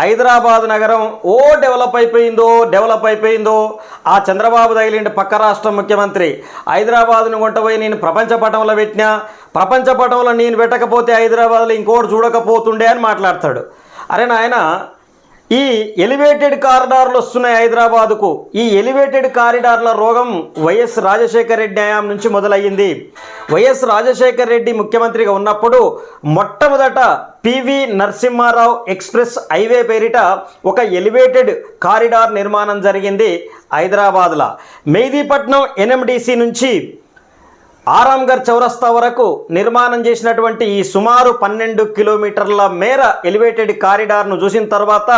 హైదరాబాద్ నగరం ఓ డెవలప్ అయిపోయిందో డెవలప్ అయిపోయిందో ఆ చంద్రబాబు తగిలింటి పక్క రాష్ట్ర ముఖ్యమంత్రి. హైదరాబాద్ను కొంటపోయి నేను ప్రపంచ పటంలో పెట్టినా ప్రపంచ పటంలో నేను పెట్టకపోతే హైదరాబాద్లో ఇంకోటి చూడకపోతుండే అని మాట్లాడతాడు. అరే నాయన ఈ ఎలివేటెడ్ కారిడార్లు వస్తున్నాయి హైదరాబాదుకు. ఈ ఎలివేటెడ్ కారిడార్ల రోగం వైఎస్ రాజశేఖర రెడ్డి న్యాయం నుంచి మొదలయ్యింది. వైఎస్ రాజశేఖర రెడ్డి ముఖ్యమంత్రిగా ఉన్నప్పుడు మొట్టమొదట పివి నరసింహారావు ఎక్స్ప్రెస్ హైవే పేరిట ఒక ఎలివేటెడ్ కారిడార్ నిర్మాణం జరిగింది హైదరాబాద్లో. మెహదీపట్నం ఎన్ఎండిసి నుంచి ఆరాంగర్ చౌరస్తా వరకు నిర్మాణం చేసినటువంటి ఈ సుమారు పన్నెండు కిలోమీటర్ల మేర ఎలివేటెడ్ కారిడార్ను చూసిన తర్వాత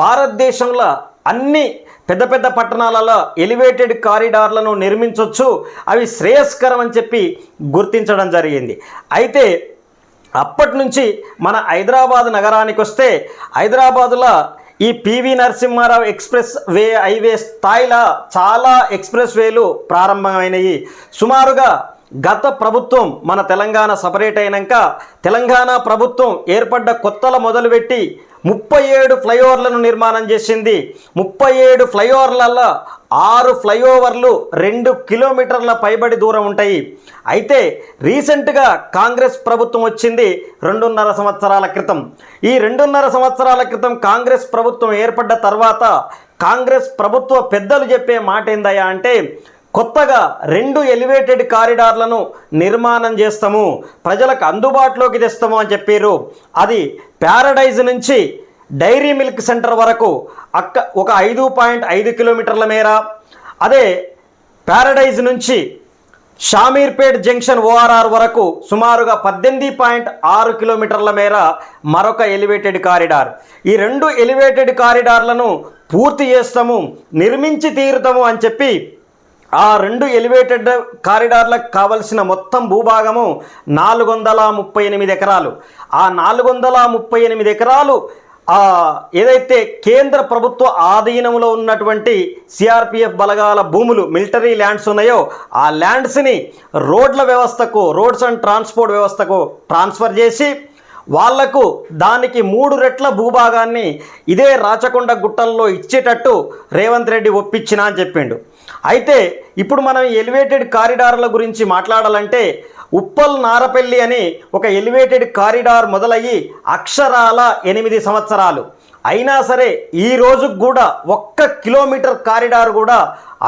భారతదేశంలో అన్ని పెద్ద పెద్ద పట్టణాలలో ఎలివేటెడ్ కారిడార్లను నిర్మించవచ్చు అవి శ్రేయస్కరం అని చెప్పి గుర్తించడం జరిగింది. అయితే అప్పటి నుంచి మన హైదరాబాద్ నగరానికి వస్తే హైదరాబాదులో ఈ PV Narasimha Rao expressway highway స్థాయిలో చాలా ఎక్స్ప్రెస్ వేలు ప్రారంభమైనవి సుమారుగా గత ప్రభుత్వం మన తెలంగాణ సపరేట్ అయినాక తెలంగాణ ప్రభుత్వం ఏర్పడ్డ కొత్తల మొదలుపెట్టి ముప్పై ఏడు ఫ్లైఓవర్లను నిర్మాణం చేసింది. ముప్పై ఏడు ఫ్లైఓవర్లలో ఆరు ఫ్లైఓవర్లు రెండు కిలోమీటర్ల పైబడి దూరం ఉంటాయి. అయితే రీసెంట్గా కాంగ్రెస్ ప్రభుత్వం వచ్చింది రెండున్నర సంవత్సరాల క్రితం. ఈ రెండున్నర సంవత్సరాల క్రితం కాంగ్రెస్ ప్రభుత్వం ఏర్పడ్డ తర్వాత కాంగ్రెస్ ప్రభుత్వ పెద్దలు చెప్పే మాట ఏందయ్యా అంటే కొత్తగా రెండు ఎలివేటెడ్ కారిడార్లను నిర్మాణం చేస్తాము. ప్రజలకు అందుబాటులోకి తెస్తాము అని చెప్పారు. అది ప్యారడైజ్ నుంచి డైరీ మిల్క్ సెంటర్ వరకు అక్క ఒక ఐదు పాయింట్ ఐదు కిలోమీటర్ల మేర. అదే ప్యారడైజ్ నుంచి షామీర్పేట్ జంక్షన్ ఓఆర్ఆర్ వరకు సుమారుగా పద్దెనిమిది పాయింట్ ఆరు కిలోమీటర్ల మేర మరొక ఎలివేటెడ్ కారిడార్ ఈ రెండు ఎలివేటెడ్ కారిడార్లను పూర్తి చేస్తాము నిర్మించి తీరుతాము అని చెప్పి ఆ రెండు ఎలివేటెడ్ కారిడార్లకు కావలసిన మొత్తం భూభాగము నాలుగు వందల ముప్పై ఎనిమిది ఎకరాలు. ఆ నాలుగు వందల ముప్పై ఎనిమిది ఎకరాలు ఏదైతే కేంద్ర ప్రభుత్వ ఆధీనంలో ఉన్నటువంటి సిఆర్పిఎఫ్ బలగాల భూములు మిలిటరీ ల్యాండ్స్ ఉన్నాయో ఆ ల్యాండ్స్ని రోడ్ల వ్యవస్థకు రోడ్స్ అండ్ ట్రాన్స్పోర్ట్ వ్యవస్థకు ట్రాన్స్ఫర్ చేసి వాళ్ళకు దానికి మూడు రెట్ల భూభాగాన్ని ఇదే రాచకొండ గుట్టల్లో ఇచ్చేటట్టు రేవంత్ రెడ్డి ఒప్పించినా అని చెప్పిండు. అయితే ఇప్పుడు మనం ఎలివేటెడ్ కారిడార్ల గురించి మాట్లాడాలంటే ఉప్పల్ నారపల్లి అని ఒక ఎలివేటెడ్ కారిడార్ మొదలయ్యి అక్షరాల ఎనిమిది సంవత్సరాలు. అయినా సరే ఈ రోజుకు కూడా ఒక్క కిలోమీటర్ కారిడార్ కూడా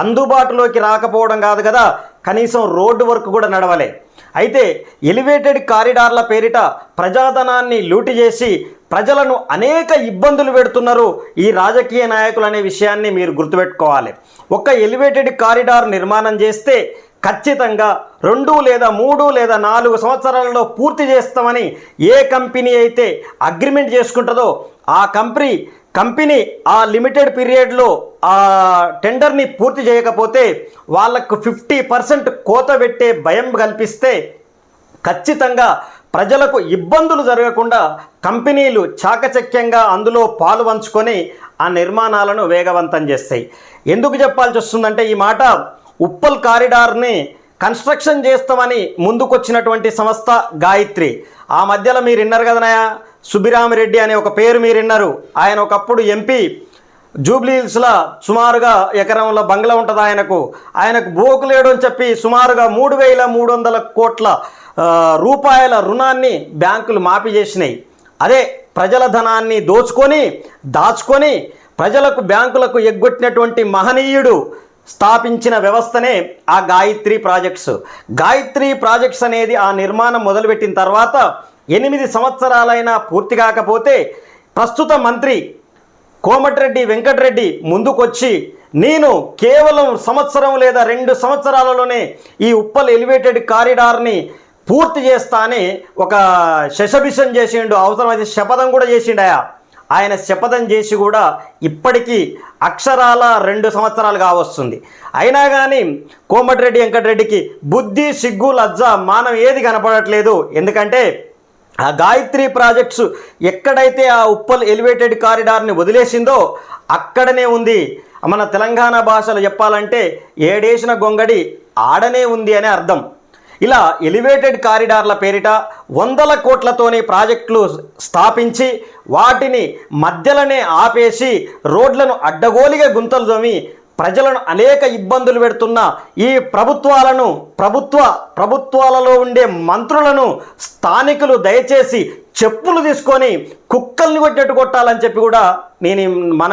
అందుబాటులోకి రాకపోవడం కాదు కదా కనీసం రోడ్డు వరకు కూడా నడవలే. అయితే ఎలివేటెడ్ కారిడార్ల పేరిట ప్రజాధనాన్ని లూటి చేసి ప్రజలను అనేక ఇబ్బందులు పెడుతున్నారు ఈ రాజకీయ నాయకులు అనే విషయాన్ని మీరు గుర్తుపెట్టుకోవాలి. ఒక ఎలివేటెడ్ కారిడార్ నిర్మాణం చేస్తే ఖచ్చితంగా రెండు లేదా మూడు లేదా నాలుగు సంవత్సరాలలో పూర్తి చేస్తామని ఏ కంపెనీ అయితే అగ్రిమెంట్ చేసుకుంటుందో ఆ కంపెనీ కంపెనీ ఆ లిమిటెడ్ పీరియడ్లో ఆ టెండర్ని పూర్తి చేయకపోతే వాళ్ళకు ఫిఫ్టీ పర్సెంట్ కోత పెట్టే భయం కల్పిస్తే ఖచ్చితంగా ప్రజలకు ఇబ్బందులు జరగకుండా కంపెనీలు చాకచక్యంగా అందులో పాలు పంచుకొని ఆ నిర్మాణాలను వేగవంతం చేస్తాయి. ఎందుకు చెప్పాల్సి వస్తుందంటే ఈ మాట ఉప్పల్ కారిడార్ని కన్స్ట్రక్షన్ చేస్తామని ముందుకొచ్చినటువంటి సంస్థ గాయత్రి. ఆ మధ్యలో మీరు విన్నారు కదనయా సుబ్బిరామిరెడ్డి అనే ఒక పేరు మీరు విన్నారు ఆయన ఒకప్పుడు ఎంపీ జూబ్లీ హిల్స్లో సుమారుగా ఎకరంలో బంగ్లా ఉంటుంది ఆయనకు. ఆయనకు బోకు లేడు అని చెప్పి సుమారుగా మూడు వేల మూడు వందల కోట్ల రూపాయల రుణాన్ని బ్యాంకులు మాఫీ చేసినాయి. అదే ప్రజల ధనాన్ని దోచుకొని దాచుకొని ప్రజలకు బ్యాంకులకు ఎగ్గొట్టినటువంటి మహనీయుడు స్థాపించిన వ్యవస్థనే ఆ గాయత్రి ప్రాజెక్ట్స్. గాయత్రి ప్రాజెక్ట్స్ అనేది ఆ నిర్మాణం మొదలుపెట్టిన తర్వాత ఎనిమిది సంవత్సరాలైనా పూర్తి కాకపోతే ప్రస్తుత మంత్రి కోమటిరెడ్డి వెంకటరెడ్డి ముందుకొచ్చి నేను కేవలం సంవత్సరం లేదా రెండు సంవత్సరాలలోనే ఈ ఉప్పల్ ఎలివేటెడ్ కారిడార్ని పూర్తి చేస్తానే ఒక శశభిషం చేసిండు అవసరమైతే శపథం కూడా చేసిండయా? ఆయన శపథం చేసి కూడా ఇప్పటికీ అక్షరాల రెండు సంవత్సరాలు కావస్తుంది. అయినా కానీ కోమటిరెడ్డి వెంకటరెడ్డికి బుద్ధి సిగ్గు లజ్జ మానం ఏది కనపడట్లేదు. ఎందుకంటే ఆ గాయత్రి ప్రాజెక్ట్స్ ఎక్కడైతే ఆ ఉప్పల్ ఎలివేటెడ్ కారిడార్ని వదిలేసిందో అక్కడనే ఉంది. మన తెలంగాణ భాషలో చెప్పాలంటే ఏడేసిన గొంగడి ఆడనే ఉంది అనే అర్థం. ఇలా ఎలివేటెడ్ కారిడార్ల పేరిట వందల కోట్లతోని ప్రాజెక్టులు స్థాపించి వాటిని మధ్యలోనే ఆపేసి రోడ్లను అడ్డగోలిగా గుంతలు తోమి ప్రజలను అనేక ఇబ్బందులు పెడుతున్న ఈ ప్రభుత్వాలను ప్రభుత్వ ప్రభుత్వాలలో ఉండే మంత్రులను స్థానికులు దయచేసి చెప్పులు తీసుకొని కుక్కల్ని కొట్టినట్టు కొట్టాలని చెప్పి కూడా నేను మన